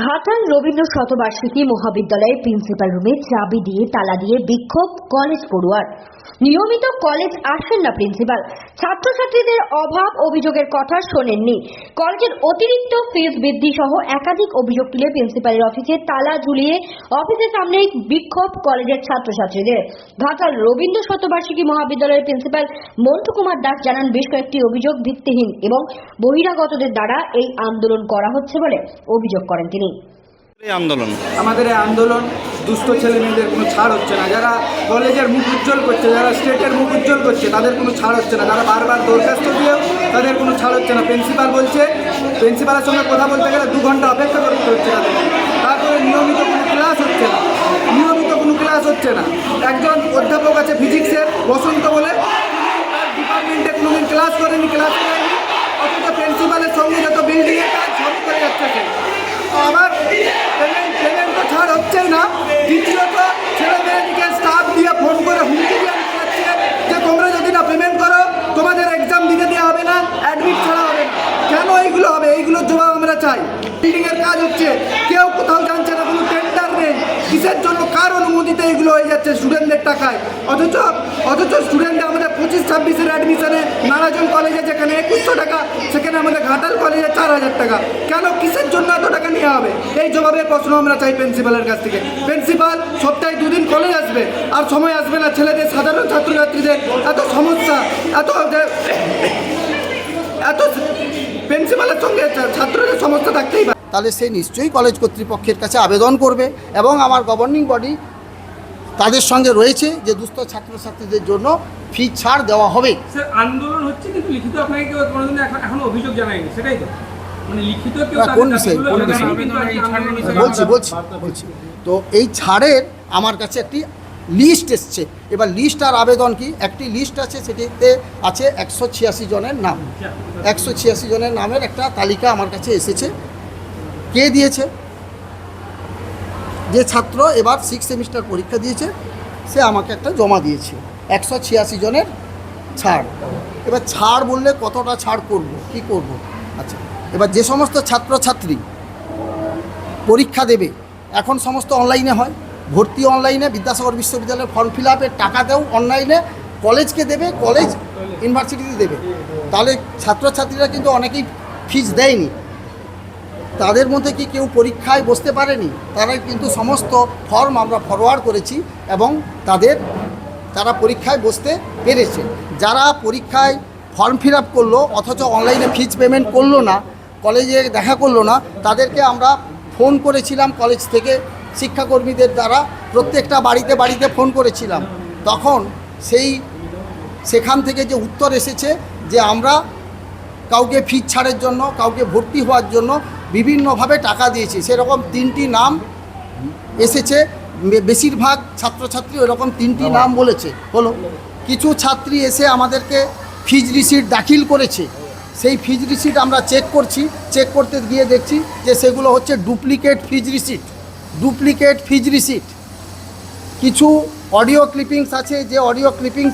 ঘাটাল রবীন্দ্র শতবার্ষিকী মহাবিদ্যালয়ের প্রিন্সিপাল রুমে চাবি দিয়ে তালা দিয়ে বিক্ষোভ কলেজ পড়ুয়ার। নিয়মিত কলেজ আসেন না প্রিন্সিপাল। ছাত্রছাত্রীদের অভাব অভিযোগের কথা শোনেননি। কলেজের অতিরিক্ত ফিস বৃদ্ধি সহ একাধিক অভিযোগ তুলে প্রিন্সিপালের অফিসে তালা ঝুলিয়ে অফিসের সামনে বিক্ষোভ কলেজের ছাত্রছাত্রীদের। ঘাটাল রবীন্দ্র শতবার্ষিকী মহাবিদ্যালয়ের প্রিন্সিপাল মন্টু কুমার দাস জানান, বেশ কয়েকটি অভিযোগ ভিত্তিহীন এবং বহিরাগতদের দ্বারা এই আন্দোলন করা হচ্ছে বলে অভিযোগ করেন তিনি। এই আন্দোলন। আমাদের এই আন্দোলন দুস্থ ছেলে মেয়েদের কোনো ছাড় হচ্ছে না। যারা কলেজের মুখ উজ্জ্বল করছে যারা স্টেটের মুখ উজ্জ্বল করছে তাদের কোনো ছাড় হচ্ছে না। তারা বারবার দরখাস্ত দিয়েও তাদের কোনো ছাড় হচ্ছে না। প্রিন্সিপাল বলছে প্রিন্সিপালের সঙ্গে কথা বলতে গেলে দু ঘণ্টা অপেক্ষা করতে হচ্ছে তাদের। তারপরে নিয়মিত কোনো ক্লাস হচ্ছে না। নিয়মিত কোনো ক্লাস হচ্ছে না। একজন অধ্যাপক আছে ফিজিক্সের বসন্ত বলে। তার ডিপার্টমেন্টে কোনোদিন ক্লাস করেনি। ক্লাস করেনি অথচ প্রিন্সিপালের সঙ্গে যত বিল্ডিংয়ের কাজ সবই করে যাচ্ছে সে। আবার পেমেন্ট পেমেন্ট তো ছাড় হচ্ছেই না দ্বিতীয়ত ছেলেমেয়েদিকে স্টাফ দিয়ে ফোন করে হুমকি দিয়ে আনতে যাচ্ছে যে তোমরা যদি না পেমেন্ট করো তোমাদের এক্সাম দিতে দেওয়া হবে না অ্যাডমিট ছাড়া হবে না কেন এইগুলো হবে এইগুলোর জবাব আমরা চাই বিল্ডিংয়ের কাজ হচ্ছে কেউ কোথাও জানছে না কোনো টেন্ডার নেই কিসের জন্য? কার অনুমতিতে এগুলো হয়ে যাচ্ছে স্টুডেন্টদের টাকায়? অথচ অথচ স্টুডেন্টরা আমাদের পঁচিশ, ছাব্বিশের অ্যাডমিশনে নারাজন কলেজে যেখানে একুশশো টাকা, সেখানে আমাদের ঘাটাল কলেজে চার হাজার টাকা। কেন কিসের জন্য এত টাকা নেওয়া হবে? এই জবাবের প্রশ্ন আমরা চাই প্রিন্সিপালের কাছ থেকে। প্রিন্সিপাল সপ্তাহে দুদিন কলেজ আসবে, আর সময় আসবে না। ছেলেদের, সাধারণ ছাত্রছাত্রীদের এত সমস্যা, এত এত প্রিন্সিপালের সঙ্গে ছা- তাহলে সে নিশ্চয়ই কলেজ কর্তৃপক্ষের কাছে আবেদন করবে এবং আমার গভর্নিং বডি তাদের সঙ্গে রয়েছে যে দুস্থ ছাত্রছাত্রীদের জন্য ফি ছাড় দেওয়া হবে। স্যার আন্দোলন হচ্ছে কিন্তু লিখিত আপনাকে কেউ কোনোদিন এখন অভিযোগ জানায়নি সেটাই তো। মানে কোন বিষয়ে? কোন বিষয়ে? বলছি বলছি বলছি। তো এই ছাড়ের আমার কাছে একটি লিস্ট এসছে। এবার লিস্ট আর আবেদন কি? একটি লিস্ট আছে সেটিতে আছে একশো ছিয়াশি জনের নাম। একশো ছিয়াশি জনের নামের একটা তালিকা আমার কাছে এসেছে। কে দিয়েছে? যে ছাত্র এবার সিক্স সেমিস্টার পরীক্ষা দিয়েছে, সে আমাকে একটা জমা দিয়েছে, একশো ছিয়াশি জনের ছাড়। এবার ছাড় বললে কতটা ছাড় করব, কি করব? আচ্ছা এবার যে সমস্ত ছাত্রছাত্রী পরীক্ষা দেবে, এখন সমস্ত অনলাইনে হয়। ভর্তি অনলাইনে বিদ্যাসাগর বিশ্ববিদ্যালয়ের ফর্ম ফিল আপের টাকাতেও অনলাইনে কলেজকে দেবে কলেজ ইউনিভার্সিটিতে দেবে। তাহলে ছাত্রছাত্রীরা কিন্তু অনেকেই ফিজ দেয়নি। তাদের মধ্যে কি কেউ পরীক্ষায় বসতে পারেনি? তারা কিন্তু সমস্ত ফর্ম আমরা ফরওয়ার্ড করেছি এবং তাদের, তারা পরীক্ষায় বসতে পেরেছে। যারা পরীক্ষায় ফর্ম ফিল আপ করল, অথচ অনলাইনে ফিজ পেমেন্ট করল না কলেজে দেখা করল না, তাদেরকে আমরা ফোন করেছিলাম কলেজ থেকে। শিক্ষাকর্মীদের দ্বারা প্রত্যেকটা বাড়িতে বাড়িতে ফোন করেছিলাম। তখন সেই, সেখান থেকে যে উত্তর এসেছে যে আমরা কাউকে ফিজ ছাড়ের জন্য, কাউকে ভর্তি হওয়ার জন্য বিভিন্নভাবে টাকা দিয়েছি। সেরকম তিনটি নাম এসেছে। বেশিরভাগ ছাত্রছাত্রী এরকম তিনটি নাম বলেছে। হলো কিছু ছাত্রী এসে আমাদেরকে ফিজ রিসিট দাখিল করেছে। সেই ফিজ রিসিট আমরা চেক করছি। চেক করতে গিয়ে দেখছি যে সেগুলো হচ্ছে duplicate fees receipt. Duplicate fees receipt. কিছু অডিও ক্লিপিংস আছে। যে অডিও ক্লিপিংস